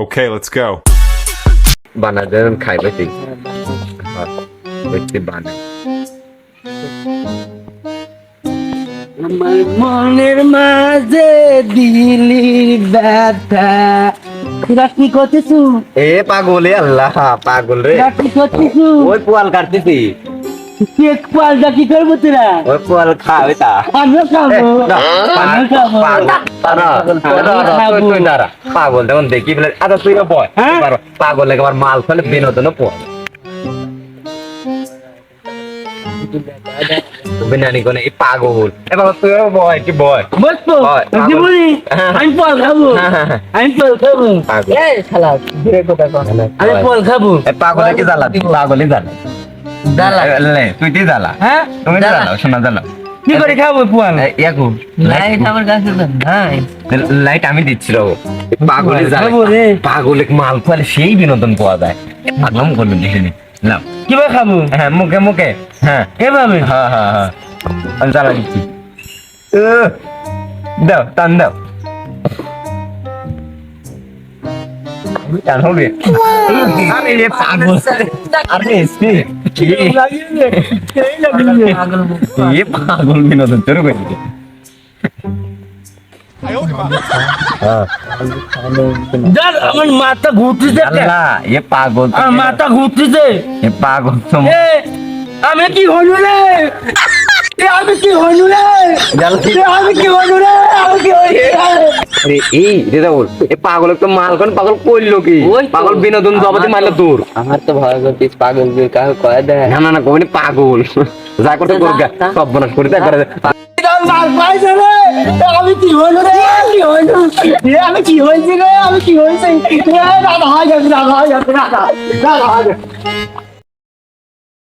Okay, let's go. বানা দেন খাইবে ঠিক ব্যক্তি বানা আমার মনের মাঝে দিলি ব্যথা। কি করতেছু এ পাগলে আল্লাহ পাগল রে। কি করতেছু ওই পোয়াল কাটতেছি। কেক পালটা কি করব তোরা ওই পোয়াল খাবে তা আমিও খাব আমিও খাব পাগল তখন দেখি আচ্ছা তুই বয় হ্যাঁ? পাগল লাগে আমার মাল ফেলে বিনোদন পয় বিনানি কোনে এই পাগল এ বাবা তুই বয় কি বয় বসবো কি বলি আমি ফল খাব আমি ফল খাব পাগল এই শালা ঘুরে কোথা কর আমি ফল খাব এ পাগলে কি জ্বালা পাগলই জ্বালা ডালা লে তুই কি জ্বালা হ্যাঁ? তুমি জ্বালা শোনা জ্বালা কি করে খাব ইয়াকু লাইট আমার কাছে নাই। লাইট আমি দিচ্ছি রে পাগলে জ্বালা রে। পাগলে মাল ফেলে সেই বিনোদন পাওয়া যায়। পাগলাম করল দেখিনি লাভ কিবা খাব? হ্যাঁ মুখে মুখে। হ্যাঁ। এভাবে হ্যাঁ হ্যাঁ হ্যাঁ। আমি জ্বালা দিচ্ছি। দাও টান দাও। আরে রে পাগল। আরে এ পাগল বিনোদন করে দিছে হ্যাঁ দাদ আমার মাথা ঘুরতেছে এ পাগল মাথা ঘুরতেছে। এ পাগল আমি কি হইলু রে? আমি কি হইলু রে? আমি কি হইলু রে? আমি কি হইলু রে আরে এই রে রাহুল এ পাগল তো মাল কোন পাগল কইলো কি? ওই পাগল বিনোদন জগতে মারলো দূর আমার তো ভয় করছিস পাগল কে কাকে কয়ে দেয়। না না না কোনি পাগল। যা করতে করগা সব বনাস করে দেখ করে মার পাইছে রে। এ আমি কি হইলু রে? কি হইলু? আমি কি হইছি রে? আমি কি হইছি? দাদা হয় দাদা হয় দাদা দাদা হয়